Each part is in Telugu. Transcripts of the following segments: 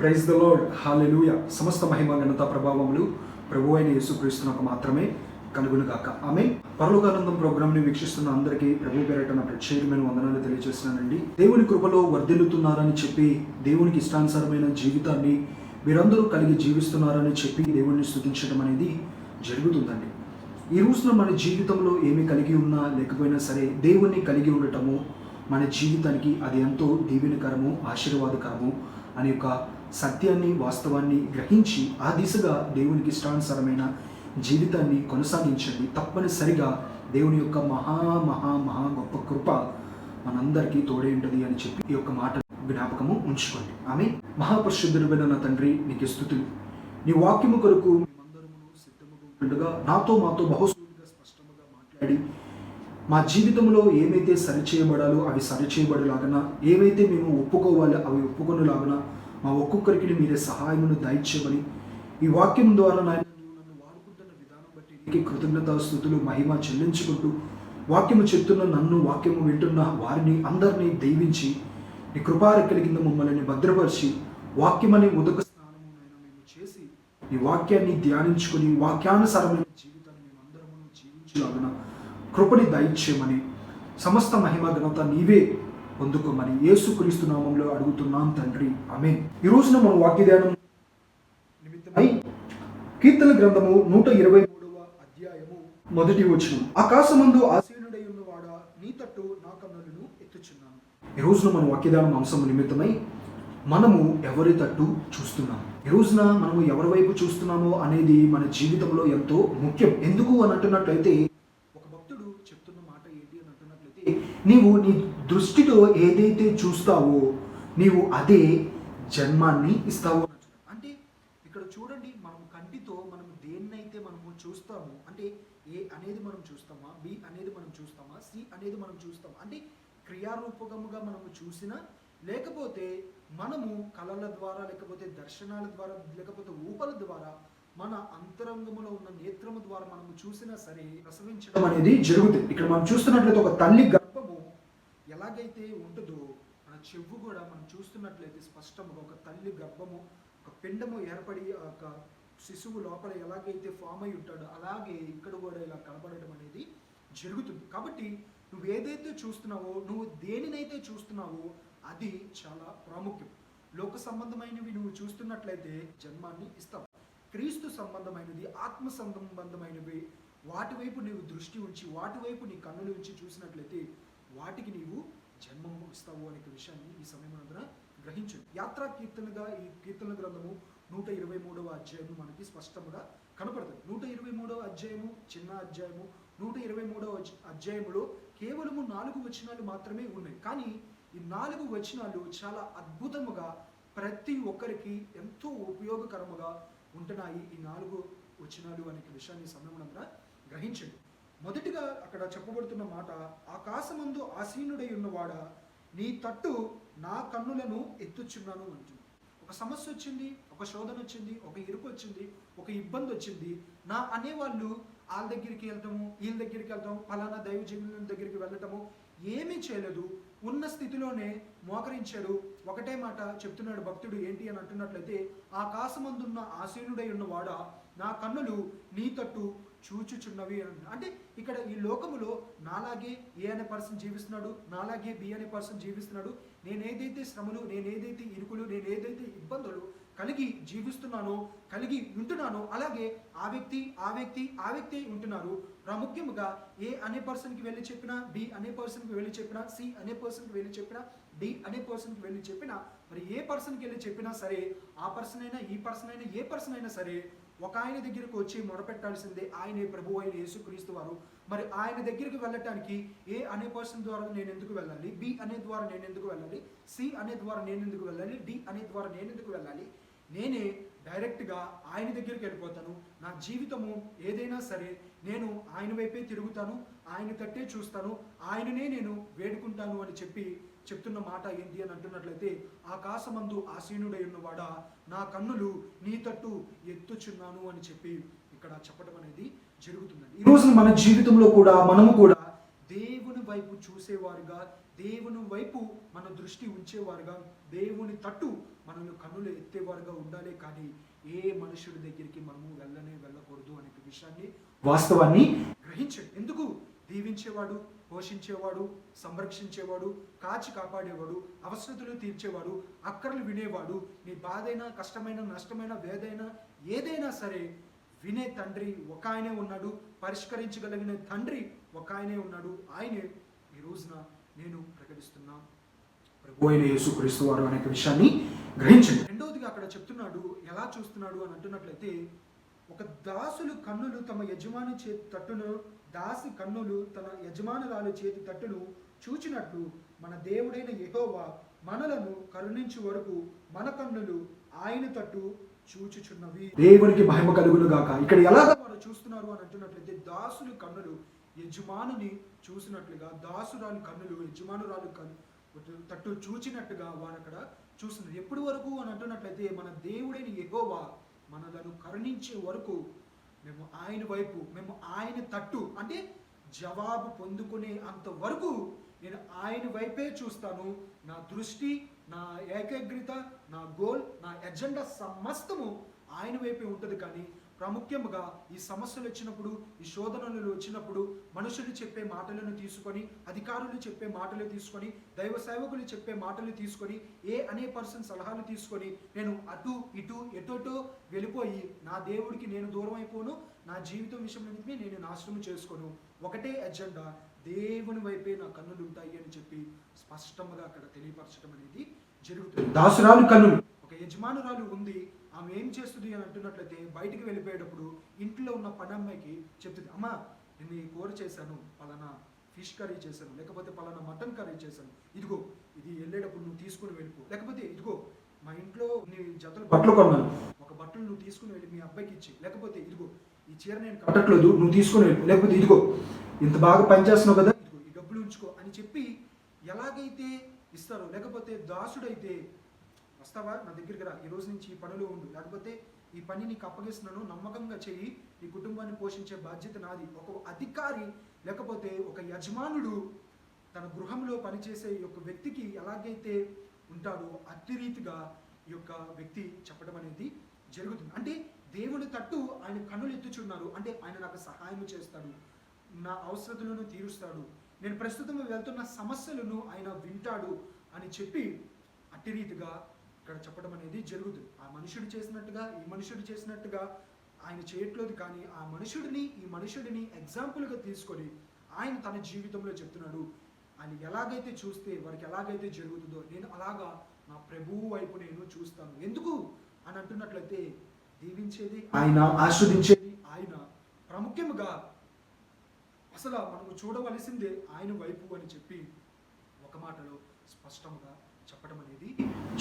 ప్రైజ్ ద లోడ్ హాలెలూయ సమస్త మహిమ ఘనత ప్రభావములు ప్రభు అయిన యేసుక్రీస్తునకు మాత్రమే కలుగునుగాక. ఆమె పరలోకానందం ప్రోగ్రామ్ని వీక్షిస్తున్న అందరికీ ప్రభు పేరట నా ప్రత్యేకమైన వందనాలు తెలియజేస్తున్నానండి దేవుని కృపలో వర్ధిల్లుతున్నారని చెప్పి దేవునికి ఇష్టానుసారమైన జీవితాన్ని మీరందరూ కలిగి జీవిస్తున్నారని చెప్పి దేవుణ్ణి స్థుతించడం అనేది జరుగుతుందండి. ఈ రోజున మన జీవితంలో ఏమి కలిగి ఉన్నా లేకపోయినా సరే దేవుణ్ణి కలిగి ఉండటము మన జీవితానికి అది ఎంతో దీవెనకరము ఆశీర్వాదకరము అనే ఒక సత్యాన్ని వాస్తవాన్ని గ్రహించి ఆ దిశగా దేవునికి ఇష్టానుసారమైన జీవితాన్ని కొనసాగించండి. తప్పనిసరిగా దేవుని యొక్క మహా మహా మహా గొప్ప కృప మనందరికీ తోడే ఉంటుంది అని చెప్పి ఈ యొక్క మాట జ్ఞాపకము ఉంచుకోండి. ఆమె మహాపరిశుద్ధుడైన నా తండ్రి నీకు స్థుతులు. నీ వాక్యము కొరకు సిద్ధముగా నాతో మాతో బహుసూటిగా స్పష్టముగా మాట్లాడి మా జీవితంలో ఏమైతే సరిచేయబడాలో అవి సరిచేయబడలాగన ఏవైతే మేము ఒప్పుకోవాలో అవి ఒప్పుకొనులాగన మా ఒక్కొక్కరికి మీరే సహాయమును దయచేయమని ఈ వాక్యం ద్వారా నాయన నన్ను వాడుకుంటున్న విధానం బట్టి నీకు కృతజ్ఞత స్థుతులు మహిమ చెల్లించుకుంటూ వాక్యము చెప్తున్న నన్ను వాక్యము వింటున్న వారిని అందరినీ దైవించి నీ కృపారెక్కల కింద మమ్మల్ని భద్రపరిచి వాక్యమని ఉదక స్నానము మేము చేసి నీ వాక్యాన్ని ధ్యానించుకుని వాక్యానుసారమైన జీవితాన్ని మేము అందరము జీవించలాగన కృపని దయచేయమని సమస్త మహిమ ఘనత నీవే పొందుకోమని యేసుక్రీస్తు నామంలో అడుగుతున్నాం తండ్రి. ఆమె ఈ రోజున మన వాక్యదానం నిమిత్తమై కీర్తన గ్రంథము నూట ఇరవై మూడవ అధ్యాయము మొదటి వచ్చిన ఆకాశమందు ఆసీనుడై ఉన్నవాడా నీ తట్టు నా కన్నులను ఎత్తుచున్నాను. ఈ రోజున మన వాక్యదానం అంశం నిమిత్తమై మనము ఎవరి తట్టు చూస్తున్నాం? ఈ రోజున మనము ఎవరి వైపు చూస్తున్నామో అనేది మన జీవితంలో ఎంతో ముఖ్యం. ఎందుకు అని అంటున్నట్లయితే ఒక భక్తుడు చెప్తున్న మాట ఏంటి అని అంటున్నట్లయితే నీవు నీ దృష్టిలో ఏదైతే చూస్తావో నీవు అదే జన్మాన్ని ఇస్తావు అని అంటే ఇక్కడ చూడండి మనం కంటితో మనం దేన్నైతే మనము చూస్తామో అంటే ఏ అనేది మనం చూస్తామా బి అనేది మనం చూస్తామా సి అనేది మనం చూస్తామా అంటే క్రియారూపకముగా మనము చూసిన లేకపోతే మనము కళల ద్వారా లేకపోతే దర్శనాల ద్వారా లేకపోతే ఊపల ద్వారా మన అంతరంగములో ఉన్న నేత్రము ద్వారా మనము చూసినా సరే ప్రసవించడం అనేది జరుగుతుంది. ఇక్కడ మనం చూస్తున్నట్లయితే ఒక తల్లి ఎలాగైతే ఉంటుందో మన చెవు కూడా మనం చూస్తున్నట్లయితే స్పష్టంగా ఒక తల్లి గర్భము ఒక పిండము ఏర్పడి ఒక శిశువు లోపల ఎలాగైతే ఫామ్ అయి ఉంటాడో అలాగే ఇక్కడ కూడా ఇలా కనబడటం అనేది జరుగుతుంది. కాబట్టి నువ్వు ఏదైతే చూస్తున్నావో నువ్వు దేనినైతే చూస్తున్నావో అది చాలా ప్రాముఖ్యం. లోక సంబంధమైనవి నువ్వు చూస్తున్నట్లయితే జన్మాన్ని ఇస్తావు. క్రీస్తు సంబంధమైనది ఆత్మ సంబంధమైనవి వాటి వైపు నీవు దృష్టి ఉంచి వాటి వైపు నీ కన్నులు ఉంచి చూసినట్లయితే వాటికి నీవు జన్మము ఇస్తావు అనే విషయాన్ని ఈ సమయం గ్రహించండి. యాత్రా కీర్తనగా ఈ కీర్తన గ్రంథము నూట ఇరవై మూడవ అధ్యాయము మనకి స్పష్టముగా కనపడుతుంది. నూట ఇరవై మూడవ అధ్యాయము చిన్న అధ్యాయము నూట ఇరవై మూడవ అధ్యాయములో కేవలము నాలుగు వచనాలు మాత్రమే ఉన్నాయి. కానీ ఈ నాలుగు వచనాలు చాలా అద్భుతముగా ప్రతి ఒక్కరికి ఎంతో ఉపయోగకరముగా ఉంటున్నాయి ఈ నాలుగు వచనాలు అనే విషయాన్ని సమయమునంతా గ్రహించండి. మొదటిగా అక్కడ చెప్పబడుతున్న మాట ఆకాశమందు ఆసీనుడై ఉన్నవాడా నీ తట్టు నా కన్నులను ఎత్తుచున్నాను అంటుంది. ఒక సమస్య వచ్చింది ఒక శోధన వచ్చింది ఒక ఇరుకు వచ్చింది ఒక ఇబ్బంది వచ్చింది. నా అనేవాళ్ళు వాళ్ళ దగ్గరికి వెళ్తాము వీళ్ళ దగ్గరికి వెళ్తాము ఫలానా దైవ దగ్గరికి వెళ్ళటము ఏమీ చేయలేదు. ఉన్న స్థితిలోనే మోకరించాడు. ఒకటే మాట చెప్తున్నాడు భక్తుడు ఏంటి అని అంటున్నట్లయితే ఆకాశమందున్న ఆసీనుడై ఉన్నవాడా నా కన్నులు నీ తట్టు చూచుచున్నవి అని. అంటే ఇక్కడ ఈ లోకములో నాలాగే ఏ అనే పర్సన్ జీవిస్తున్నాడు నాలాగే బి అనే పర్సన్ జీవిస్తున్నాడు నేను ఏదైతే శ్రమలు నేను ఏదైతే ఇరుకులు నేను ఏదైతే ఇబ్బందులు కలిగి జీవిస్తున్నానో కలిగి ఉంటున్నానో అలాగే ఆ వ్యక్తి ఆ వ్యక్తి ఆ వ్యక్తి ఉంటున్నారు. ప్రాముఖ్యముగా ఏ అనే పర్సన్కి వెళ్ళి చెప్పినా బి అనే పర్సన్కి వెళ్ళి చెప్పినా సి అనే పర్సన్కి వెళ్ళి చెప్పినా డి అనే పర్సన్కి వెళ్ళి చెప్పినా మరి ఏ పర్సన్కి వెళ్ళి చెప్పినా సరే ఆ పర్సన్ అయినా ఈ పర్సన్ అయినా ఏ పర్సన్ అయినా సరే ఒక ఆయన దగ్గరికి వచ్చి మొరపెట్టాల్సిందే ఆయనే ప్రభు అయిన యేసుక్రీస్తు వారు. మరి ఆయన దగ్గరికి వెళ్ళటానికి ఏ అనే పర్సన్ ద్వారా నేను ఎందుకు వెళ్ళాలి? బి అనే ద్వారా నేను ఎందుకు వెళ్ళాలి? సి అనే ద్వారా నేను ఎందుకు వెళ్ళాలి? డి అనే ద్వారా నేను ఎందుకు వెళ్ళాలి? నేనే డైరెక్ట్గా ఆయన దగ్గరికి వెళ్ళిపోతాను. నా జీవితము ఏదైనా సరే నేను ఆయన వైపే తిరుగుతాను ఆయన తట్టే చూస్తాను ఆయననే నేను వేడుకుంటాను అని చెప్పి చెప్తున్న మాట ఏంటి అని అంటున్నట్లయితే ఆకాశమందు ఆసీనుడై ఉన్నవాడా నా కన్నులు నీ తట్టు ఎత్తుచున్నాను అని చెప్పి ఇక్కడ చెప్పడం అనేది జరుగుతుందండి. ఈ రోజు మన జీవితంలో కూడా మనము కూడా దేవుని వైపు చూసేవారుగా దేవుని వైపు మన దృష్టి ఉంచేవారుగా దేవుని తట్టు మనల్ని కన్నులు ఎత్తేవారుగా ఉండాలి కానీ ఏ మనుషుడి దగ్గరికి మనము వెళ్ళనే వెళ్ళకూడదు అనే విషయాన్ని వాస్తవాన్ని గ్రహించండి. ఎందుకు? దీవించేవాడు పోషించేవాడు సంరక్షించేవాడు కాచి కాపాడేవాడు అవసరతులు తీర్చేవాడు అక్కర్లు వినేవాడు నీ బాధైనా కష్టమైన నష్టమైన వేదైనా ఏదైనా సరే వినే తండ్రి ఒక ఆయనే ఉన్నాడు పరిష్కరించగలిగిన తండ్రి ఒక ఆయనే ఉన్నాడు. ఆయనే ఈ రోజున నేను ప్రకటిస్తున్నా. ప్రభు అయిన యేసుక్రీస్తు వారు అనే విషయాన్ని గ్రహించండి. రెండవదిగా అక్కడ చెప్తున్నాడు ఎలా చూస్తున్నాడు అని అంటున్నట్లయితే ఒక దాసులు కన్నులు తమ యజమాని చే తట్టును దాసి కన్నులు తన యజమానురాలు చేతి తట్టును చూచినట్లు మన దేవుడైన యహోవా మనలను కరుణించు వరకు మన కన్నులు ఆయన తట్టు చూచుచున్నవి. దేవునికి మహిమ కలుగును గాక ఇక్కడ ఎలా వారు చూస్తున్నారు అని అంటున్నట్లయితే దాసులు కన్నులు యజమానుని చూసినట్లుగా దాసురాలు కన్నులు యజమానురాలు కన్ను తట్టు చూచినట్టుగా వారు అక్కడ చూస్తున్నారు. ఎప్పటి వరకు అని అంటున్నట్లయితే మన దేవుడైన ఎగోవా మనలను కరుణించే వరకు మేము ఆయన వైపు మేము ఆయన తట్టు అంటే జవాబు పొందుకునే అంత వరకు నేను ఆయన వైపే చూస్తాను. నా దృష్టి నా ఏకాగ్రత నా గోల్ నా ఎజెండా సమస్తము ఆయన వైపే ఉంటుంది కానీ ప్రాముఖ్యంగా ఈ సమస్యలు వచ్చినప్పుడు ఈ శోధనలు వచ్చినప్పుడు మనుషులు చెప్పే మాటలను తీసుకొని అధికారులు చెప్పే మాటలు తీసుకొని దైవ సేవకులు చెప్పే మాటలు తీసుకొని ఏ అనే పర్సన్ సలహాలు తీసుకొని నేను అటు ఇటు ఎటోటో వెళ్ళిపోయి నా దేవుడికి నేను దూరం అయిపోను నా జీవితం విషయంలో నేను నాశనం చేసుకోను. ఒకటే ఎజెండా దేవుని వైపే నా కన్నులు ఉంటాయి అని చెప్పి స్పష్టంగా అక్కడ తెలియపరచడం అనేది జరుగుతుంది. దాసురాలు కన్నులు. ఒక యజమానురాలు ఉంది ఆమె ఏం చేస్తుంది అని అంటున్నట్లయితే బయటికి వెళ్ళిపోయేటప్పుడు ఇంట్లో ఉన్న పని అమ్మాయికి చెప్తుంది అమ్మా నేను ఈ కూర చేశాను పలానా ఫిష్ కర్రీ చేశాను లేకపోతే పలానా మటన్ కర్రీ చేశాను. ఇదిగో ఇది వెళ్ళేటప్పుడు నువ్వు తీసుకుని వెళ్ళిపో. లేకపోతే ఇదిగో మా ఇంట్లో నీ జతలు బట్టలు కొన్నాను. ఒక బట్టలు నువ్వు తీసుకుని వెళ్ళి మీ అబ్బాయికి ఇచ్చి లేకపోతే ఇదిగో ఈ చీర నేను కట్టట్లేదు నువ్వు తీసుకుని వెళ్ళిపో. లేకపోతే ఇదిగో ఇంత బాగా పనిచేస్తున్నావు కదా ఇదిగో ఈ డబ్బులు ఉంచుకో అని చెప్పి ఎలాగైతే ఇస్తారో లేకపోతే దాసుడైతే వస్తావా? నా దగ్గరికి రా. ఈ రోజు నుంచి ఈ పనిలో ఉండు. లేకపోతే ఈ పని నీకు అప్పగిస్తున్నాను. నమ్మకంగా చెయ్యి. నీ కుటుంబాన్ని పోషించే బాధ్యత నాది. ఒక అధికారి లేకపోతే ఒక యజమానుడు తన గృహంలో పనిచేసే యొక్క వ్యక్తికి ఎలాగైతే ఉంటాడో అతి రీతిగా ఈ యొక్క వ్యక్తి చెప్పడం అనేది జరుగుతుంది. అంటే దేవుని తట్టు ఆయన కన్నులు ఎత్తుచున్నారు. అంటే ఆయన నాకు సహాయం చేస్తాడు. నా అవసరతలను తీరుస్తాడు. నేను ప్రస్తుతం వెళ్తున్న సమస్యలను ఆయన వింటాడు అని చెప్పి అట్టి రీతిగా ఇక్కడ చెప్పడం అనేది జరుగుతుంది ఆ మనుషుడు చేసినట్టుగా ఈ మనుషుడు చేసినట్టుగా ఆయన చేయట్లేదు కానీ ఆ మనుషుడిని ఈ మనుషుడిని ఎగ్జాంపుల్గా తీసుకొని ఆయన తన జీవితంలో చెప్తున్నాడు. ఆయన ఎలాగైతే చూస్తే వారికి ఎలాగైతే జరుగుతుందో నేను అలాగా నా ప్రభువు వైపు నేను చూస్తాను. ఎందుకు? అని అంటున్నట్లయితే దీవించేది ఆయన ఆస్వాదించేది ఆయన. ప్రాముఖ్యముగా అసలు మనము చూడవలసిందే ఆయన వైపు అని చెప్పి ఒక మాటలో స్పష్టంగా చెప్పడం అనేది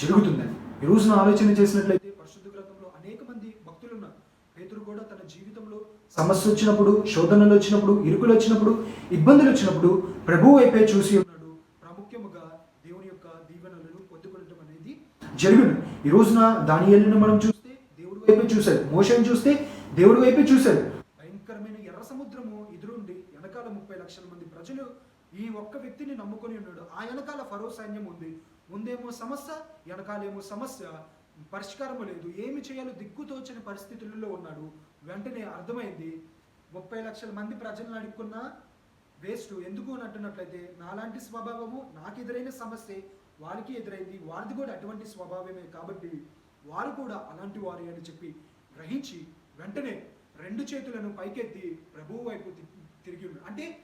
జరుగుతుందని. ఈ రోజున ఆలోచన చేసినట్లయితే పరిశుద్ధ గ్రంథంలో అనేక మంది భక్తులు ఉన్నారు. పేతురు కూడా తన జీవితంలో సమస్య వచ్చినప్పుడు శోధనలు వచ్చినప్పుడు ఇరుకులు వచ్చినప్పుడు ఇబ్బందులు వచ్చినప్పుడు ప్రభు వైపే చూసి ఉన్నాడు. ప్రాముఖ్యముగా దేవుని యొక్క దీవెనలను పొందుకోవడం అనేది జరిగింది. ఈ రోజున దానియేలును మనం చూస్తే దేవుడి వైపే చూశాడు. మోషన్ చూస్తే దేవుడి వైపే చూశాడు. భయంకరమైన ఎర్ర సముద్రము ఎదురుండి వెనకాల ముప్పై లక్షల మంది ప్రజలు ఈ ఒక్క వ్యక్తిని నమ్ముకొని ఉన్నాడు. ఆ వెనకాల ఫరో సైన్యం ఉంది. ముందేమో సమస్య వెనకాలేమో సమస్య పరిష్కారం లేదు. ఏమి చేయాలో దిక్కుతోచని పరిస్థితులలో ఉన్నాడు. వెంటనే అర్థమైంది. ముప్పై లక్షల మంది ప్రజలను అడుక్కున్నా వేస్ట్. ఎందుకు అని అంటున్నట్లయితే నాలాంటి స్వభావము నాకు ఎదురైన సమస్య వారికి ఎదురైంది. వారిది కూడా అటువంటి స్వభావమే కాబట్టి వారు కూడా అలాంటి వారి అని చెప్పి గ్రహించి వెంటనే రెండు చేతులను పైకెత్తి ప్రభువు వైపు తి- తిరిగి అంటే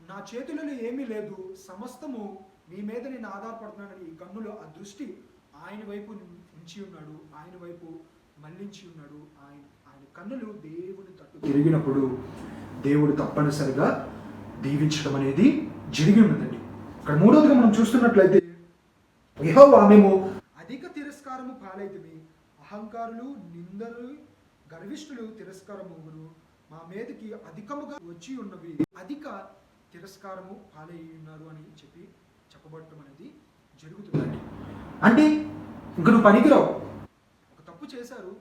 నా చేతులలో ఏమీ లేదు. సమస్తము నీ మీద నేను ఆధారపడుతున్నానని ఈ కన్నులో ఆ దృష్టి ఆయన వైపు ఉంచి ఉన్నాడు. ఆయన వైపు మళ్ళించి ఉన్నాడు. ఆయన ఆయన కన్నులు దేవుని తట్టు తిరిగినప్పుడు దేవుడు తప్పనిసరిగా దీవించడం అనేది జరిగి ఉన్నదండి. ఇక్కడ మూడోదిగా మనం చూస్తున్నట్లయితే యెహోవా మేము అధిక తిరస్కారము పాలైతిమి అహంకారులు నిందలు గర్విష్ఠులు తిరస్కారముగురు మా మీదకి అధికముగా వచ్చి ఉన్నవి అధిక తిరస్కారము పాలై ఉన్నారు అని చెప్పి చెప్పబడటం అనేది జరుగుతుందండి. అంటే ఇంక నువ్వు పనికిరావు. ఒక తప్పు చేశారు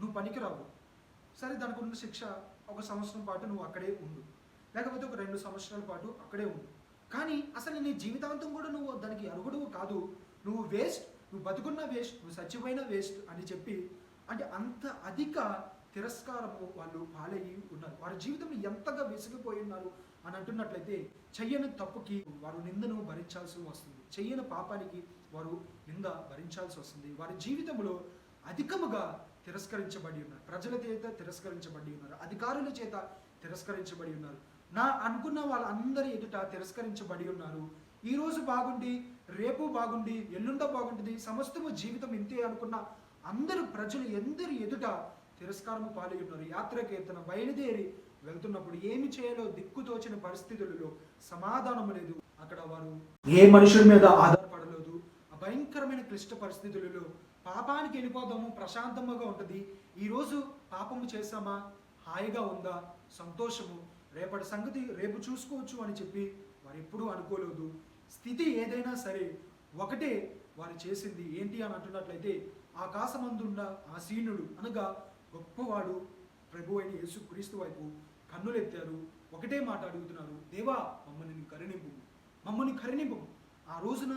నువ్వు పనికిరావు. సరే దానికి ఉన్న శిక్ష ఒక సంవత్సరం పాటు నువ్వు అక్కడే ఉండు. లేకపోతే ఒక రెండు సంవత్సరాల పాటు అక్కడే ఉండు. కానీ అసలు నీ జీవితాంతం కూడా నువ్వు దానికి అరుగుడువు కాదు. నువ్వు వేస్ట్ నువ్వు బతుకున్నా వేస్ట్ నువ్వు చచ్చిపోయినా వేస్ట్ అని చెప్పి అంటే అంత అధిక తిరస్కారము వాళ్ళు పాలయ్యి ఉన్నారు. వారి జీవితంలో ఎంతగా విసిగిపోయి ఉన్నారు అని అంటున్నట్లయితే చెయ్యని తప్పుకి వారు నిందను భరించాల్సి వస్తుంది. చెయ్యని పాపానికి వారు నింద భరించాల్సి వస్తుంది. వారి జీవితంలో అధికముగా తిరస్కరించబడి ఉన్నారు. ప్రజల చేత తిరస్కరించబడి ఉన్నారు. అధికారుల చేత తిరస్కరించబడి ఉన్నారు. నా అనుకున్న వాళ్ళందరి ఎదుట తిరస్కరించబడి ఉన్నారు. ఈరోజు బాగుండి రేపు బాగుండి ఎల్లుండ బాగుంటుంది సమస్తము జీవితం ఇంతే అనుకున్న అందరు ప్రజలు ఎందరి ఎదుట తిరస్కారము పాలై ఉన్నారు తన బయలుదేరి వెళ్తున్నప్పుడు ఏమి చేయాలో దిక్కుతోచిన పరిస్థితులలో సమాధానం లేదు. అక్కడ వారు ఏ మనుషుల మీద ఆధారపడలేదు. ఆ భయంకరమైన క్లిష్ట పరిస్థితులలో పాపానికి వెళ్ళిపోదాము ప్రశాంతముగా ఉంటుంది. ఈరోజు పాపము చేశామా? హాయిగా ఉందా? సంతోషము. రేపటి సంగతి రేపు చూసుకోవచ్చు అని చెప్పి వారు ఎప్పుడూ అనుకోలేదు. స్థితి ఏదైనా సరే ఒకటే వారు చేసింది. ఏంటి అని అంటున్నట్లయితే ఆకాశమందున్న ఆ సీనుడు అనగా గొప్పవాడు ప్రభు అయిన యేసు క్రీస్తు వైపు కన్నులెత్తారు ఒకటే మాట అడుగుతున్నారు. దేవా మమ్మల్ని కరుణింపు. మమ్మల్ని కరుణింపు. ఆ రోజున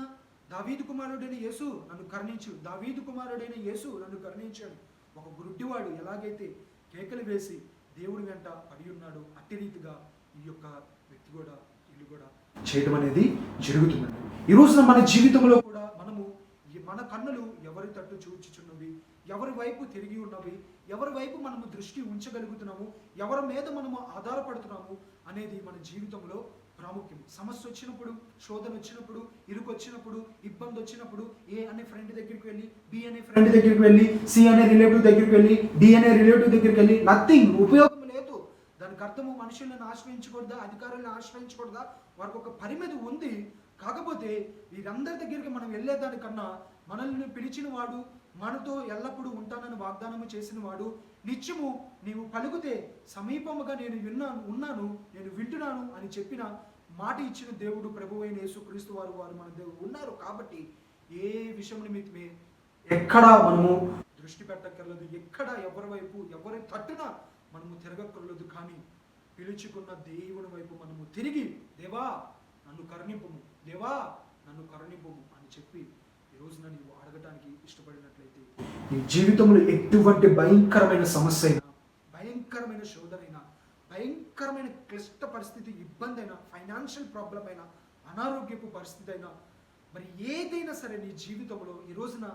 దావీదు కుమారుడైన యేసు నన్ను కరుణించు. దావీదు కుమారుడైన యేసు నన్ను కరుణించాడు. ఒక గురుడ్డివాడు ఎలాగైతే కేకలు వేసి దేవుడి వెంట పడి ఉన్నాడో అట్టి రీతిగా ఈ యొక్క వ్యక్తి కూడా ఇల్లు కూడా చేయడం అనేది జరుగుతుందండి ఈ రోజున మన జీవితంలో కూడా మనము మన కన్నులు ఎవరి తట్టు చూచుచున్నవి? ఎవరి వైపు తిరిగి ఉన్నవి ఎవరి వైపు మనము దృష్టి ఉంచగలుగుతున్నాము ఎవరి మీద మనము ఆధారపడుతున్నాము అనేది మన జీవితంలో ప్రాముఖ్యం. సమస్య వచ్చినప్పుడు శోధన వచ్చినప్పుడు ఇరుకు వచ్చినప్పుడు ఇబ్బంది వచ్చినప్పుడు ఏ అనే ఫ్రెండ్ దగ్గరికి వెళ్ళి బి అనే ఫ్రెండ్ దగ్గరికి వెళ్ళి సి అనే రిలేటివ్ దగ్గరికి వెళ్ళి డి అనే రిలేటివ్ దగ్గరికి వెళ్ళి నథింగ్ ఉపయోగం లేదు. దానికి అర్థము మనుషులను ఆశ్రయించకూడదా అధికారులను ఆశ్రయించకూడదా? వారికి ఒక పరిమితి ఉంది. కాకపోతే వీరందరి దగ్గరికి మనం వెళ్ళేదానికన్నా మనల్ని పిలిచిన వాడు మనతో ఎల్లప్పుడూ ఉంటానని వాగ్దానము చేసిన వాడు నిత్యము నీవు పలుకుతే సమీపముగా నేను విన్నాను ఉన్నాను నేను వింటున్నాను అని చెప్పిన మాట ఇచ్చిన దేవుడు ప్రభు అయిన యేసుక్రీస్తు వారు వారు మన దేవుడు ఉన్నారు. కాబట్టి ఏ విషయం నిమిత్తమే ఎక్కడ మనము దృష్టి పెట్టక్కర్లేదు. ఎక్కడ ఎవరి వైపు ఎవరి తట్టున మనము తిరగక్కర్లేదు. కానీ పిలుచుకున్న దేవుని వైపు మనము తిరిగి దేవా నన్ను కరుణింపము దేవా నన్ను కరుణింపము అని చెప్పి ఈ రోజున నీవు అడగటానికి ఇష్టపడినట్లయితే నీ జీవితంలో ఎటువంటి భయంకరమైన సమస్య అయినా భయంకరమైన శోధనైనా భయంకరమైన క్లిష్ట పరిస్థితి ఇబ్బంది అయినా ఫైనాన్షియల్ ప్రాబ్లం అయినా అనారోగ్యపు పరిస్థితి అయినా మరి ఏదైనా సరే నీ జీవితంలో ఈ రోజున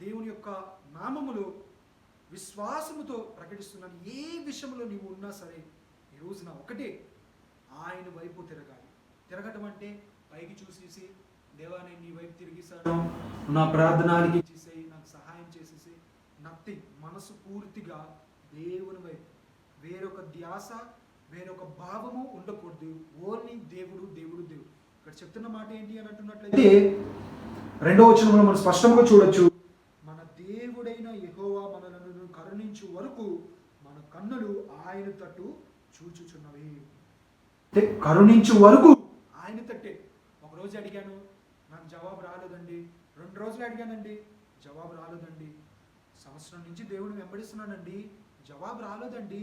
దేవుని యొక్క నామములో విశ్వాసముతో ప్రకటిస్తున్నాను. ఏ విషయంలో నీవు ఉన్నా సరే ఈ రోజున ఒకటే ఆయన వైపు తిరగాలి. తిరగటం అంటే పైకి చూసేసి దేవా నేను నీ వైపు తిరిగిస్తాను. నా ప్రార్థనానికి చేసేయి నాకు సహాయం చేసేసి నథింగ్ మనసు పూర్తిగా దేవుని వైపు. వేరొక ధ్యాస వేరొక భావము ఉండకూడదు. ఓన్లీ దేవుడు దేవుడు దేవుడు. ఇక్కడ చెప్తున్న మాట ఏంటి అని అంటున్నట్లయితే రెండో వచనంలో మనం స్పష్టంగా చూడొచ్చు. మన దేవుడైన యహోవా మనలను కరుణించు వరకు మన కన్నులు ఆయన తట్టు చూచుచున్నవి. అంటే కరుణించు వరకు ఆయన తట్టే. ఒక రోజు అడిగాను నాకు జవాబు రాలేదండి రెండు రోజులు అడిగానండి జవాబు రాలేదండి సంవత్సరం నుంచి దేవుడిని వెంబడిస్తున్నానండి జవాబు రాలేదండి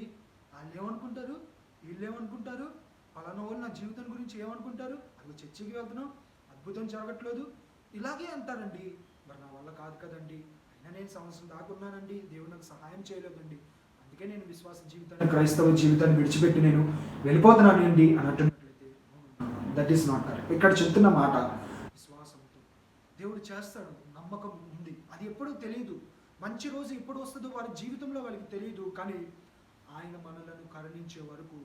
వాళ్ళు ఏమనుకుంటారు వీళ్ళు ఏమనుకుంటారు పలానా వాళ్ళు నా జీవితం గురించి ఏమనుకుంటారు అది చర్చికి వెళ్తున్నాం అద్భుతం జరగట్లేదు ఇలాగే అంటారండి మరి నా వల్ల కాదు కదండి అయినా నేను సంవత్సరం దాకున్నానండి దేవుడు నాకు సహాయం చేయలేదండి అందుకే నేను విశ్వాస జీవితాన్ని క్రైస్తవ జీవితాన్ని విడిచిపెట్టి నేను వెళ్ళిపోతున్నాను అండి అని అంటున్నట్లయితే దట్ ఈస్ నాట్ కరెక్ట్ ఇక్కడ చెప్తున్న మాట దేవుడు చేస్తాడు నమ్మకం ఉంది. అది ఎప్పుడూ తెలియదు మంచి రోజు ఎప్పుడు వస్తుందో వారి జీవితంలో వాళ్ళకి తెలియదు కానీ ఆయన మనలను కరుణించే వరకు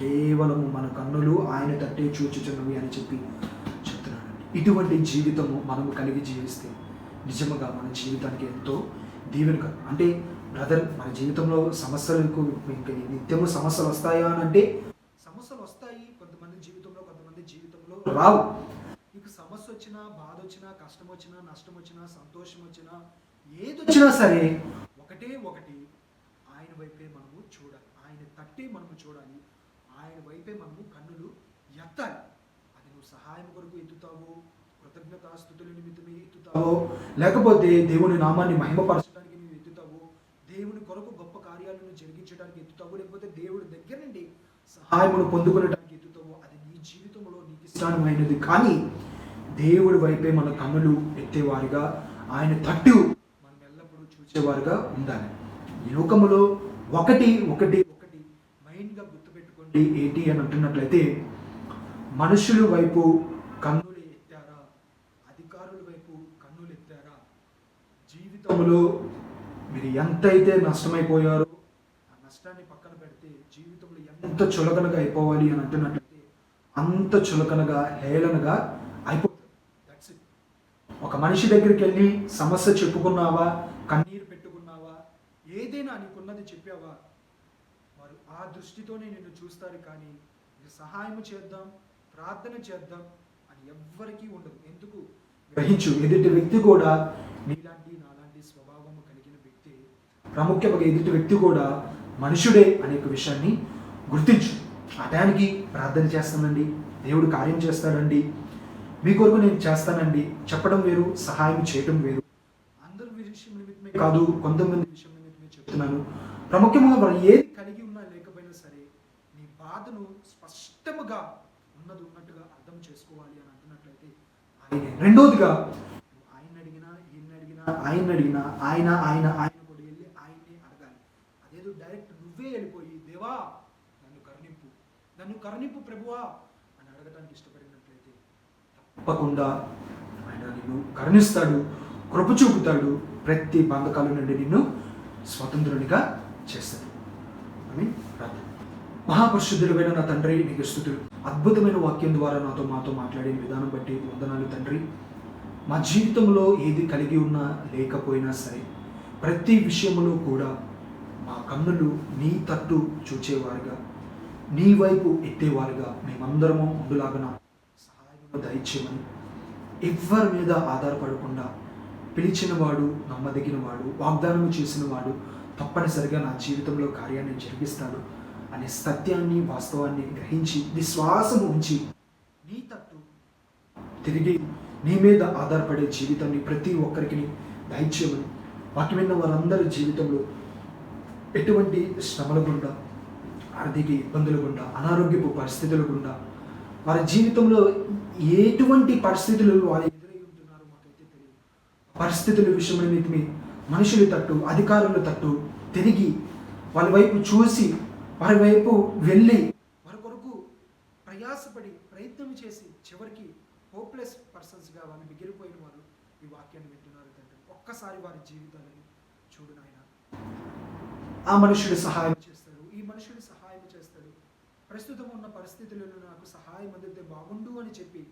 కేవలము మన కన్నులు ఆయన తట్టే చూచుచున్నవి అని చెప్పి చెప్తున్నానండి ఇటువంటి జీవితము మనము కలిగి జీవిస్తే నిజముగా మన జీవితానికి ఎంతో దీవెనక అంటే బ్రదర్ మన జీవితంలో సమస్యలకు ఇంకా నిత్యము సమస్యలు వస్తాయా అని అంటే సమస్యలు వస్తాయి కొంతమంది జీవితంలో కొంతమంది జీవితంలో రావు. బాధ వచ్చినా కష్టం వచ్చినా నష్టం వచ్చినా సంతోషం వచ్చినా ఏది వచ్చినా సరే ఒకటే ఒకటి ఆయన వైపే మనము చూడాలి. ఆయన తట్టే మనము చూడాలి. ఆయన వైపే మనము కన్నులు ఎత్తాలి. అది నువ్వు సహాయం కొరకు ఎత్తుతావో కృతజ్ఞతాస్థుతుల నిమిత్తమే ఎత్తుతావో లేకపోతే దేవుని నామాన్ని మహిమపరచడానికి నువ్వు ఎత్తుతావు దేవుని కొరకు గొప్ప కార్యాలను జరిగించడానికి ఎత్తుతావు లేకపోతే దేవుడి దగ్గర నుండి సహాయమును పొందుకునేటానికి ఎత్తుతావు అది నీ జీవితంలో నీకు ఇష్టమైనది కానీ దేవుడి వైపే మన కన్నులు ఎత్తేవారుగా ఆయన తట్టు మనం ఎల్లప్పుడూ చూసేవారుగా ఉండాలి. ఈ లోకములో ఒకటి ఒకటి ఒకటి మైండ్గా గుర్తుపెట్టుకోండి ఏంటి అని అంటున్నట్లయితే మనుషుల వైపు కన్నులు ఎత్తారా? అధికారుల వైపు కన్నులు ఎత్తారా? జీవితంలో మీరు ఎంతైతే నష్టమైపోయారో ఆ నష్టాన్ని పక్కన పెడితే జీవితంలో ఎంత చులకనగా అయిపోవాలి అని అంటున్నట్లయితే అంత చులకనగా హేళనగా అయిపో ఒక మనిషి దగ్గరికి వెళ్ళి సమస్య చెప్పుకున్నావా? కన్నీరు పెట్టుకున్నావా? ఏదైనా నీకున్నది చెప్పావా? వారు ఆ దృష్టితోనే నిన్ను చూస్తారు కానీ సహాయం చేద్దాం ప్రార్థన చేద్దాం అని ఎవ్వరికీ ఉండదు. ఎందుకు? గ్రహించు ఎదుటి వ్యక్తి కూడా నీలాంటి నాలాంటి స్వభావము కలిగిన వ్యక్తి ప్రాముఖ్యంగా ఎదుటి వ్యక్తి కూడా మనుషుడే అనే విషయాన్ని గుర్తించు. ఆ టయానికి ప్రార్థన చేస్తానండి దేవుడు కార్యం చేస్తాడండి. మీ కొరకు నేను చేస్తానండి. చెప్పడం వేరు సహాయం చేయడం వేరు. అందరి విషయం నిమిత్తమే కాదు కొంతమంది విషయం నిమిత్తమే చెప్తున్నాను. ప్రాముఖ్యంగా మనం ఏది కలిగి ఉన్నా లేకపోయినా సరే నీ బాధను స్పష్టముగా ఉన్నది ఉన్నట్టుగా అర్థం చేసుకోవాలి అని అంటున్నట్లయితే ఆయనే. రెండోదిగా ఆయన అడిగినా ఈయన అడిగినా ఆయన అడిగినా ఆయన ఆయన ఆయన కూడా వెళ్ళి ఆయన్నే అడగాలి. అదేదో డైరెక్ట్ నువ్వే వెళ్ళిపోయి దేవా నన్ను కరుణింపు. నన్ను కరుణింపు ప్రభువా అని అడగడానికి ఇష్టపడినట్లయితే తప్పకుండా ఆయన నిన్ను కరుణిస్తాడు కృప చూపుతాడు ప్రతి బంధకాల నుండి నిన్ను స్వతంత్రునిగా చేస్తాడు. అని ప్రార్థన. మహాపరిశుద్ధుడైన నా తండ్రి నీకు స్థుతులు అద్భుతమైన వాక్యం ద్వారా నాతో మాతో మాట్లాడిన విధానం బట్టి వందనాలు తండ్రి. మా జీవితంలో ఏది కలిగి ఉన్నా లేకపోయినా సరే ప్రతి విషయంలో కూడా మా కన్నులు నీ తట్టు చూచేవారుగా. నీ వైపు ఎత్తేవారుగా. మేమందరము ఉండులాగన దయచేయమని. ఎవ్వరి మీద ఆధారపడకుండా పిలిచినవాడు నమ్మదగినవాడు వాగ్దానం చేసినవాడు తప్పనిసరిగా నా జీవితంలో కార్యాన్ని జరిగిస్తాడు అనే సత్యాన్ని వాస్తవాన్ని గ్రహించి విశ్వాసం ఉంచి నీ తట్టు తిరిగి నీ మీద ఆధారపడే జీవితాన్ని ప్రతి ఒక్కరికి దయచేయమని. వాక్యమైన వారందరి జీవితంలో ఎటువంటి శ్రమల గుండా ఆర్థిక ఇబ్బందుల గుండా అనారోగ్యపు పరిస్థితుల గుండా వారి జీవితంలో ఎటువంటి పరిస్థితులు వారు ఎదురై ఉంటున్నారో మాకైతే తెలియదు. పరిస్థితుల విషయం నిమిత్తమే మనుషుల తట్టు అధికారుల తట్టు తిరిగి వాళ్ళ వైపు చూసి వారి వైపు వెళ్ళి వారి కొరకు ప్రయాసపడి ప్రయత్నం చేసి చివరికి హోప్లెస్ పర్సన్స్గా వాళ్ళు మిగిలిపోయిన వారు ఈ వాక్యాన్ని వింటున్నారు తండ్రి. ఒక్కసారి వారి జీవితాలను చూడు నాయన. ఆ మనుషుడు సహాయం చేస్తారు. ఈ మనుషుడు సహాయం ప్రస్తుతం ఉన్న పరిస్థితులలో నాకు సహాయం అందితే బాగుండు అని చెప్పి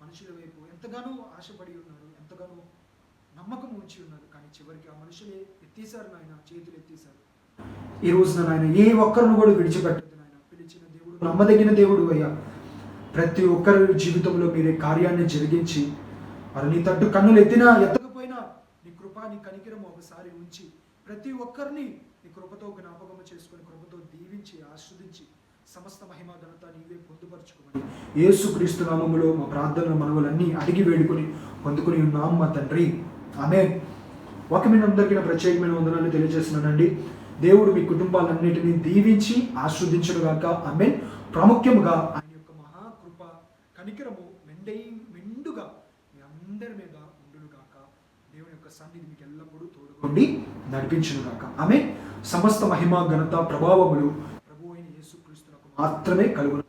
మనుషుల వైపు ఎంతగానో ఆశపడి ఉన్నారు ఎంతగానో నమ్మకం ఉంచి ఉన్నారు కానీ చివరికి ఆ మనుషులే ఎత్తేసారు నాయన చేతులు ఎత్తేసారు ఈ రోజున నాయన ఏ ఒక్కరిని కూడా విడిచిపెట్టదు నాయన. పిలిచిన దేవుడు నమ్మదగిన దేవుడు అయ్యా. ప్రతి ఒక్కరి జీవితంలో మీరే కార్యాన్ని జరిగించి వారు నీ తట్టు కన్నులు ఎత్తినా ఎత్తకపోయినా నీ కృప నీ కనికిరం ఒకసారి ఉంచి ప్రతి ఒక్కరిని నీ కృపతో జ్ఞాపకం చేసుకొని కృపతో దీవించి ఆస్వాదించి సమస్త మహిమ ఘనత నీవే పొందుపరచుకోమని. యేసుక్రీస్తు నామములో మా ప్రార్థన మనవులన్నీ అడిగి వేడుకొని పొందుకుని ఉన్నాం మా తండ్రి. ఆమె వాక్యమైన అందరికీ నా ప్రత్యేకమైన వందనాలు తెలియజేస్తున్నానండి. దేవుడు మీ కుటుంబాలన్నిటినీ దీవించి ఆస్వాదించడు గాక. ఆమె ప్రాముఖ్యముగా ఆయన యొక్క మహాకృప కనికరము మెండై మెండుగా మీ అందరి మీద ఉండునుగాక దేవుని యొక్క సన్నిధి మీకు ఎల్లప్పుడూ తోడుకోండి నడిపించును గాక. ఆమె సమస్త మహిమ ఘనత ప్రభావములు మాత్రమే కలుగును.